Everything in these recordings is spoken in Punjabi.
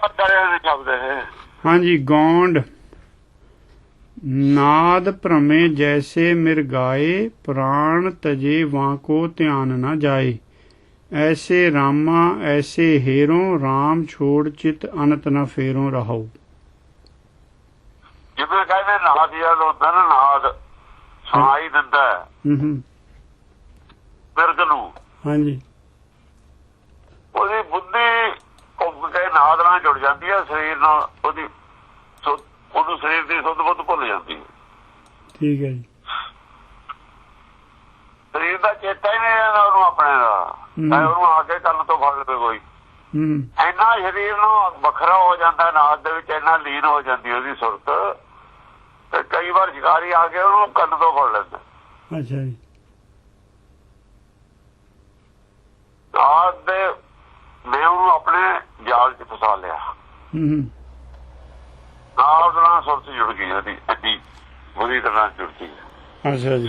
ਪੱਤਰੇ ਦੇ ਸ਼ਬਦ ਹੈ ਹਾਂਜੀ ਗੌਂਡ। ਨਾਦ ਭ੍ਰਮੇ ਜੈਸੇ ਮਿਰਗਾਏ ਪ੍ਰਾਣ ਤਜੇ ਵਾਂਕੋ ਧਿਆਨ ਨ ਜਾਏ। ਐਸੇ ਰਾਮਾ ਐਸੇ ਹੇਰੋਂ RAM ਛੋੜ ਚਿਤ ਅਨੰਤ ਨ ਫੇਰੋਂ ਰਹੋ ਜਿਵੇਂ ਕਹਿੰਦੇ ਨਾਦ ਯਾਦ ਨਾ ਨਾਦ ਸੁਣਾਈ ਦਿੰਦਾ ਹੈ। ਹੂੰ ਹੂੰ। ਮਿਰਗ ਨੂੰ। ਹਾਂਜੀ ਉਹਦੀ ਬੁੱਧੀ ਘੁੰਮ ਕੇ ਨਾਦ ਨਾਲ ਜੁੜ ਜਾਂਦੀ ਹੈ ਸਰੀਰ ਨਾਲ ਉਹਦੀ ਉਹਨੂੰ ਸਰੀਰ ਦੀ ਸੁੱਧ ਬੁੱਧ ਭੁੱਲ ਜਾਂਦੀ ਹੈ ਠੀਕ ਹੈ ਜੀ। ਸਰੀਰ ਦਾ ਚੇਤਾ ਹੀ ਨਹੀਂ ਰਹਿੰਦਾ ਉਹਨੂੰ ਆਪਣੇ ਦਾ। ਚਾਹੇ ਉਹਨੂੰ ਆ ਕੇ ਕੰਨ ਤੋਂ ਫੜ ਲਵੇ ਕੋਈ। ਹੂੰ। ਇੰਨਾ ਸਰੀਰ ਨੂੰ ਵੱਖਰਾ ਹੋ ਜਾਂਦਾ ਨਾਦ ਦੇ ਵਿੱਚ ਇੰਨਾ ਲੀਨ ਹੋ ਜਾਂਦੀ ਉਹਦੀ ਸੁਰਤ। ਤੇ ਕਈ ਵਾਰ ਸ਼ਿਕਾਰੀ ਆ ਕੇ ਉਹਨੂੰ ਕੰਨ ਤੋਂ ਫੜ ਲੈਂਦਾ। ਅੱਛਾ ਜੀ ਨਾਦ ਦੇ ਮੈਂ ਉਹਨੂੰ ਆਪਣੇ ਜਾਲ 'ਚ ਫਸਾ ਲਿਆ ਹੂੰ ਹੂੰ ਨਾਲ ਨਾਲ ਸੁਰਤ ਜੁੜ ਗਈ ਉਹਦੀ ਅੱਡੀ ਬੁਰੀ ਤਰ੍ਹਾਂ ਜੁੜ ਗਈ ਅੱਛਾ ਜੀ।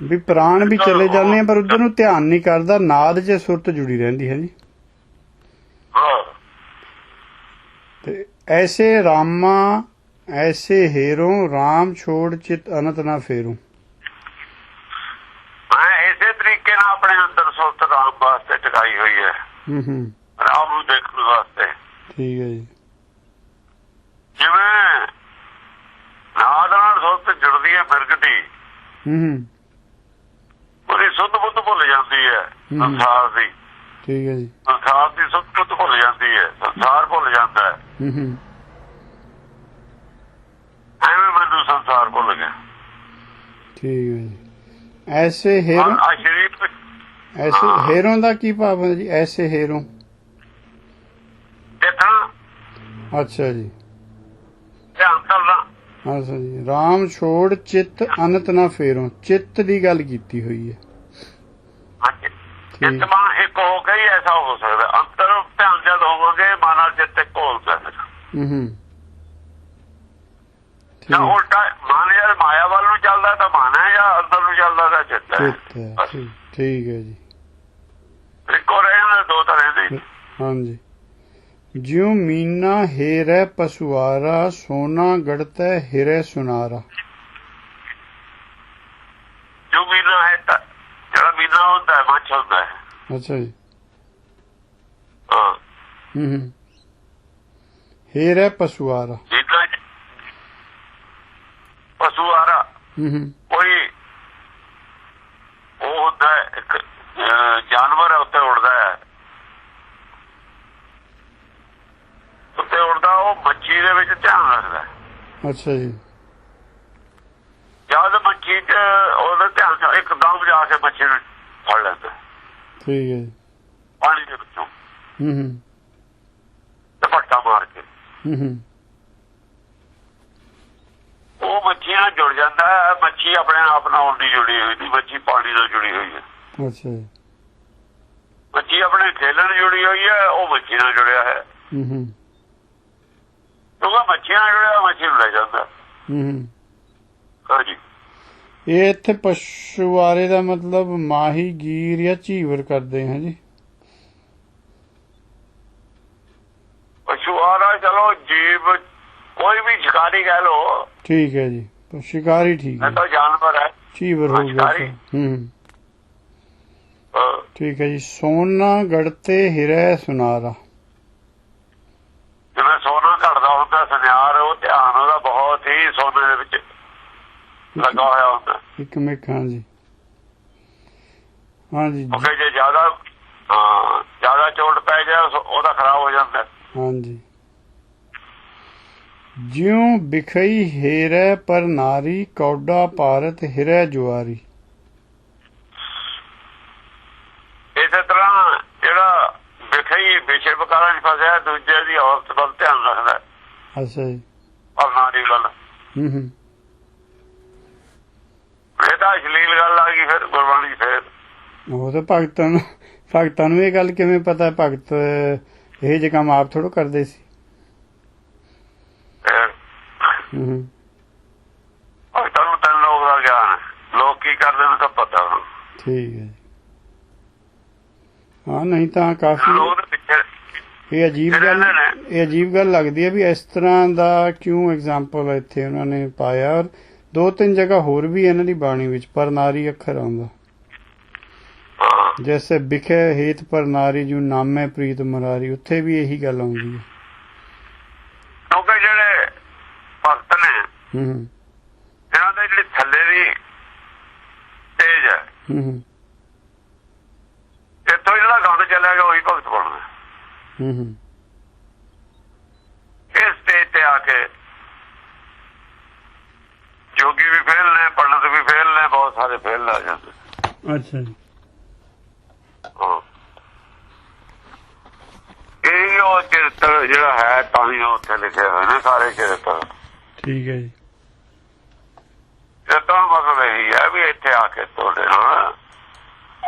ਵੀ ਪ੍ਰਾਣ ਵੀ ਚਲੇ ਜਾਂਦੇ ਆ ਪਰ ਉਧਰ ਨੂੰ ਧਿਆਨ ਨਹੀਂ ਕਰਦਾ ਨਾਦ 'ਚ ਸੁਰਤ ਜੁੜੀ ਰਹਿੰਦੀ ਹੈ ਜੀ। ਤੇ ਐਸੇ ਰਾਮਾ ਐਸੇ ਹੇਰੋਂ RAM ਛੋੜ ਚਿਤ ਅਨੰਤ ਨਾ ਫੇਰੋਂ। ਮੈਂ ਇਸੇ ਤਰੀਕੇ ਨਾਲ ਆਪਣੇ ਅੰਦਰ ਸੁਰਤ ਰਾਮ ਵਾਸਤੇ ਟਿਕਾਈ ਹੋਈ ਹੈ। ਹੂੰ ਹੂੰ ਰਾਮ ਨੂੰ ਦੇਖਣ ਵਾਸਤੇ ਠੀਕ ਹੈ ਜੀ। ਜਿਵੇਂ ਨਾਲ ਸੁਰਤ ਜੁੜਦੀ ਹੈ ਮਿਰਗਟੀ ਹੂੰ ਹੂੰ। ਉਹਦੀ ਸੁੱਧ ਬੁੱਧ ਭੁੱਲ ਜਾਂਦੀ ਹੈ। ਸੰਸਾਰ ਦੀ। ਠੀਕ ਹੈ ਜੀ। ਸੰਸਾਰ ਦੀ ਸੁੱਧ ਬੁੱਧ ਭੁੱਲ ਜਾਂਦੀ ਹੈ ਸੰਸਾਰ ਭੁੱਲ ਜਾਂਦਾ ਹੈ। ਹੂੰ ਹੂੰ। ਐਵੇਂ ਮੈਨੂੰ ਸੰਸਾਰ ਭੁੱਲ ਗਿਆ। ਠੀਕ ਹੈ ਜੀ। ਐਸੇ ਹੇਰੋਂ ਐਸੇ ਹੇਰੋਂ ਦਾ ਕੀ ਭਾਵ ਹੈ ਜੀ? ਐਸੇ ਹੇਰੋਂ। ਅੱਛਾ ਜੀ। ਧਿਆਨ ਕਰਨਾ ਅੱਛਾ ਜੀ। RAM ਛੋੜ ਚਿਤ ਅਨੰਤ ਨਾ ਫੇਰੋਂ। ਚਿੱਤ ਦੀ ਗੱਲ ਕੀਤੀ ਹੋਈ ਹੈ। ਹਾਂਜੀ। ਜਿਤਮਾ ਇੱਕ ਹੋ ਕੇ ਹੀ ਐਸਾ ਹੋ ਸਕਦਾ। ਅੰਤਰ ਧਿਆਨ ਜਦ ਹੋਵੋਗੇ ਮਾਨਾ ਜਿੱਤੇ ਕੋਲ ਸਕਦਾ। ਹੂੰ ਹੂੰ। ਹੈ ਉਲਟਾ ਮਨ ਜਦ ਮਾਇਆ ਵੱਲ ਨੂੰ ਚੱਲਦਾ ਤਾਂ ਮਨ ਹੈ ਜਾਂ ਅੰਦਰ ਨੂੰ ਚੱਲਦਾ ਤਾਂ ਚਿੱਤ ਹੈ। ਚਿੱਤ ਹੈ। ਠੀਕ ਹੈ ਜੀ। ਇੱਕੋ ਰਹਿਣ ਦੋ ਤਰ੍ਹਾਂ ਦੇ ਹਾਂਜੀ। ਜਿਉ ਮੀਨਾ ਹੇਰੈ ਪਸੁਆਰਾ ਸੋਨਾ ਗੜਤੈ ਹਿਰੈ ਸੁਨਾਰਾ। ਜੋ ਮੀਨਾ ਹੈ ਤਾਂ ਜਿਹੜਾ ਮੀਨਾ ਹੁੰਦਾ ਹੈ ਮੱਛ ਹੁੰਦਾ ਹੈ। ਅੱਛਾ ਜੀ। ਹਾਂ। ਹੂੰ ਹੂੰ। ਹੇਰੈ ਪਸੁਆਰਾ ਮੀਨਾ ਪਸ਼ੂ ਆਰਾ ਹੂੰ ਹੂੰ ਕੋਈ ਉਹ ਹੁੰਦਾ ਹੈ ਇੱਕ ਅਹ, ਜਾਨਵਰ ਹੈ ਉੱਤੇ ਉੜਦਾ ਹੈ ਉੱਤੇ ਉੜਦਾ ਉਹ ਮੱਛੀ ਦੇ ਵਿੱਚ ਧਿਆਨ ਰੱਖਦਾ ਹੈ। ਅੱਛਾ ਜੀ। ਜਦ ਮੱਛੀ ਚ ਉਹਦਾ ਧਿਆਨ ਚ ਇੱਕਦਮ ਜਾ ਕੇ ਮੱਛੀ ਨੂੰ ਫੜ ਲੈਂਦਾ। ਠੀਕ ਹੈ ਜੀ। ਪਾਣੀ ਦੇ ਵਿੱਚੋਂ। ਹੂੰ ਹੂੰ। ਦੁਪੱਟਾ ਮਾਰ ਕੇ। ਹੂੰ ਹੂੰ। ਉਹ ਮੱਛੀ ਨਾਲ ਜੁੜ ਜਾਂਦਾ ਹੈ। ਮੱਛੀ ਆਪਣੇ ਆਪ ਨਾਲ ਨਹੀਂ ਜੁੜੀ ਹੋਈ ਨਹੀਂ ਮੱਛੀ ਪਾਣੀ ਨਾਲ ਜੁੜੀ ਹੋਈ ਹੈ। ਅੱਛਾ ਜੀ। ਮੱਛੀ ਆਪਣੇ ਖੇਲਣ ਜੁੜੀ ਹੋਈ ਹੈ। ਉਹ ਮੱਛੀ ਨਾਲ ਜੁੜਿਆ ਹੈ। ਹੂੰ ਹੂੰ। ਕਿਉਂਕਿ ਮੱਛੀ ਨਾਲ ਜੁੜਿਆ ਮੱਛੀ ਨੂੰ ਲੈ ਜਾਂਦਾ। ਹੂੰ ਹਾਂਜੀ ਇਹ ਇੱਥੇ ਪਸ਼ੂਆਰੇ ਦਾ ਮਤਲਬ ਮਾਹੀ ਗੀਰ ਜਾਂ ਝੀਵਰ ਕਰਦੇ ਹਾਂ ਜੀ। ਪਸ਼ੂ ਆਰਾ ਚਲੋ ਜੀਵ ਕੋਈ ਵੀ ਸ਼ਿਕਾਰੀ ਕਹਿ ਲੋ ਠੀਕ ਹੈ ਜੀ। ਸ਼ਿਕਾਰੀ ਠੀਕ ਹੈ। ਤਾਂ ਜਾਨਵਰ ਹੈ। ਝੀਵਰ ਹੋ ਗਿਆ। ਹੂੰ। ਠੀਕ ਹੈ ਜੀ। ਸੋਨਾ ਗੜਤੇ ਹਿਰੈ ਸੁਨਾਰਾ ਜਿਵੇਂ ਸੋਨਾ ਘੜਦਾ ਹੁੰਦਾ ਸੁਨਿਆਰ ਉਹ ਧਿਆਨ ਉਹਦਾ ਬਹੁਤ ਹੀ ਸੋਨੇ ਦੇ ਵਿੱਚ ਲੱਗਾ ਹੋਇਆ ਹੁੰਦਾ ਇੱਕ ਮਿੰਟ ਹਾਂਜੀ। ਹਾਂਜੀ। ਕਿਉਂਕਿ ਜੇ ਜ਼ਿਆਦਾ ਹਾਂ ਜ਼ਿਆਦਾ ਚੋਟ ਪੈ ਸੋ- ਉਹਦਾ ਖਰਾਬ ਹੋ ਜਾਂਦਾ। ਹਾਂਜੀ। ਜਿਉ ਬਿਖਈ ਹੀਰੈ ਪਰ ਨਾਰੀ ਕੌਡਾ ਭਾਰਤ ਹਿਰੈ ਜੁਆਰੀ। ਇਸੇ ਤਰ੍ਹਾਂ ਜਿਹੜਾ ਵਿਖਈ ਵਿਸ਼ੇ ਵਿਕਾਰਾਂ 'ਚ ਫਸਿਆ ਦੂਜੇ ਦੀ ਔਰਤ ਵੱਲ ਧਿਆਨ ਰੱਖਦਾ। ਅੱਛਾ ਜੀ। ਪਰ ਨਾਰੀ ਵੱਲ। ਹੂੰ ਹੂੰ ਇਹ ਤਾਂ ਅਸ਼ਲੀਲ ਗੱਲ ਆ ਗਈ ਫਿਰ ਗੁਰਬਾਣੀ ਫਿਰ। ਉਹ ਤਾਂ ਭਗਤਾਂ ਨੂੰ ਭਗਤਾਂ ਨੂੰ ਇਹ ਗੱਲ ਕਿਵੇਂ ਪਤਾ? ਭਗਤ ਇਹ ਜੇ ਕੰਮ ਆਪ ਥੋੜੋ ਕਰਦੇ ਸੀ। ਹੂੰ ਹੂੰ। ਭਗਤਾਂ ਨੂੰ ਤਿੰਨ ਲੋਕ ਦਾ ਗਿਆਨ ਲੋਕ ਕੀ ਕਰਦੇ ਨੇ ਤਾਂ ਪਤਾ। ਠੀਕ ਹੈ ਹਾਂ ਨਹੀਂ ਤਾਂ ਕਾਫੀ ਲੋਕ ਦੇ ਪਿੱਛੇ ਇਹ ਅਜੀਬ ਗੱਲ। ਇਹ ਅਜੀਬ ਗੱਲ ਲੱਗਦੀ ਹੈ ਵੀ ਇਸ ਤਰ੍ਹਾਂ ਦਾ ਕਿਉਂ ਐਗਜ਼ਾਮਪਲ ਇੱਥੇ ਉਹਨਾਂ ਨੇ ਪਾਇਆ ਔਰ ਦੋ ਤਿੰਨ ਜਗ੍ਹਾ ਹੋਰ ਵੀ ਇਹਨਾਂ ਦੀ ਬਾਣੀ ਵਿੱਚ ਪਰ ਨਾਰੀ ਅੱਖਰ ਆਉਂਦਾ। ਜੈਸੇ ਵਿਖੇ ਹੇਤ ਪਰ ਨਾਰੀ ਜੂ ਨਾਮੇ ਪ੍ਰੀਤ ਮੁਰਾਰੀ ਉੱਥੇ ਵੀ ਇਹੀ ਗੱਲ ਆਉਂਦੀ ਹੈ। ਕਿਉਂਕਿ ਜਿਹੜੇ ਭਗਤ ਨੇ ਹੂੰ ਹੂੰ, ਇਹਨਾਂ ਦੇ ਜਿਹੜੀ ਥੱਲੇ ਦੀ ਤੇਜ ਹੈ। ਹੂੰ ਹੂੰ, ਇੱਥੋਂ ਜਿਹੜਾ ਗੰਦ ਚੱਲੇਗਾ ਉਹੀ ਭਗਤ ਬਣਦਾ ਹੂੰ ਹੂੰ ਇਸ ਸਟੇਜ ਤੇ ਆ ਕੇ ਜੋਗੀ ਵੀ ਫੇਲ ਨੇ ਪੰਡਤ ਵੀ ਫੇਲ ਨੇ ਬਹੁਤ ਫੇਲ ਆ ਜਾਂਦੇ। ਅੱਛਾ ਜੀ। ਹਾਂ। ਇਹ ਉਹ ਚਰਿੱਤਰ ਜਿਹੜਾ ਹੈ ਤਾਂ ਹੀ ਉੱਥੇ ਲਿਖੇ ਹੋਏ ਨੇ ਸਾਰੇ ਚਰਿੱਤਰ। ਠੀਕ ਹੈ ਜੀ। ਤਾਂ ਮਤਲਬ ਇਹੀ ਹੈ ਵੀ ਇੱਥੇ ਆ ਕੇ ਤੁਹਾਡੇ ਨਾਲ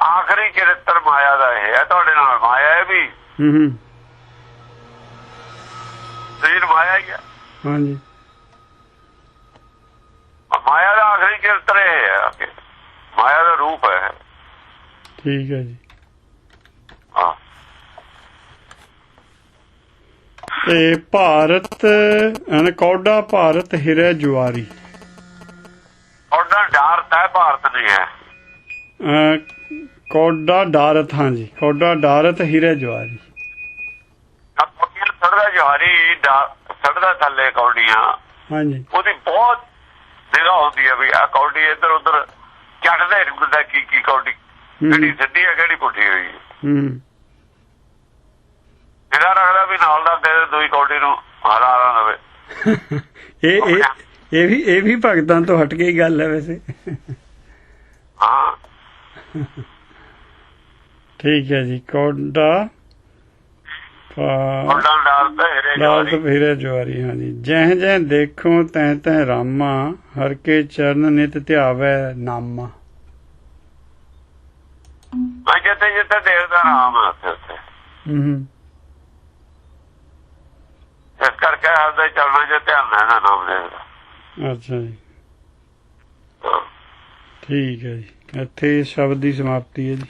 ਆਖਰੀ ਚਰਿੱਤਰ ਮਾਇਆ ਦਾ ਇਹ ਹੈ ਤੁਹਾਡੇ ਨਾਲ ਮਾਇਆ ਹੈ ਵੀ। ਹੂੰ ਹੂੰ। ਸਰੀਰ ਮਾਇਆ ਹੀ ਹੈ। ਹਾਂਜੀ ਮਾਇਆ ਦਾ ਆਖਰੀ ਚਰਿੱਤਰ ਇਹ ਹੈ ਆ ਕੇ ਮਾਇਆ ਦਾ ਰੂਪ ਹੈ ਠੀਕ ਹੈ ਜੀ। ਹਾਂ। ਤੇ ਭਾਰਤ ਅਨਕੌਡਾ ਭਾਰਤ ਹਿਰੇ ਜੁਆਰੀ। ਉਹਦਾ ਡਰ ਹੈ ਭਾਰਤ ਨਹੀਂ ਹੈ। ਕੌਡਾ ਡਾਰਤ ਹਾਂਜੀ ਕੌਡਾ ਡਾਰਤ ਹਿਰੇ ਜੁਆਰੀ। ਸੜਦਾ ਸੜਦਾ ਥੱਲੇ ਕੌਡੀਆਂ ਹਾਂਜੀ ਉਹਦੀ ਬਹੁਤ ਨਿਗਾਹ ਹੁੰਦੀ ਹੈ ਵੀ ਆ ਕੌਡੀ ਇੱਧਰ ਉੱਧਰ ਚੱਟਦੇ ਹੁੰਦਾ ਕੀ ਕੀ ਕੌਡੀ ਹੂੰ। ਕਿਹੜੀ ਸਿੱਧੀ ਹੈ ਕਿਹੜੀ ਪੁੱਠੀ ਹੋਈ? ਹੈ। ਹੂੰ ਨਿਗਾਹ ਰੱਖਦਾ ਵੀ ਨਾਲ ਦਾ ਦੇ ਦੂਈ ਕੌਡੀ ਨੂੰ ਹਰਾ ਨਾ ਦੇਵੇ। ਇਹ ਇਹ ਇਹ ਵੀ ਇਹ ਵੀ ਭਗਤਾਂ ਤੋਂ ਹਟ ਕੇ ਹੀ ਗੱਲ ਹੈ ਵੈਸੇ। ਹਾਂ। ਠੀਕ ਹੈ ਜੀ ਕੌਡਾ ਪਾ- ਉਹਦਾ ਡਰ ਤੇ ਹਿਰੇ ਲਾਲਤ ਜਵਾਰੀ। ਜੁਆਰੀ ਹਾਂਜੀ ਜਹ ਜਹ ਦੇਖੋ ਤੈ ਤੈ ਰਾਮਾ ਹਰ ਕੇ ਚਰਨ ਨਿਤ ਧਿਆਵੈ ਨਾਮਾ। ਮੈਂ ਜਿੱਥੇ ਜਿੱਥੇ ਦੇਖਦਾ ਰਾਮ ਹੈ ਉੱਥੇ ਉੱਥੇ। ਹੂੰ ਹੂੰ। ਇਸ ਕਰਕੇ ਹਰਦੇ ਚਰਨਾਂ 'ਚ ਧਿਆਨ ਨਾ ਨਾਮ ਦੇਖਦਾ ਅੱਛਾ ਜੀ। ਠੀਕ ਹੈ ਜੀ। ਇੱਥੇ ਸ਼ਬਦ ਦੀ ਸਮਾਪਤੀ ਹੈ ਜੀ।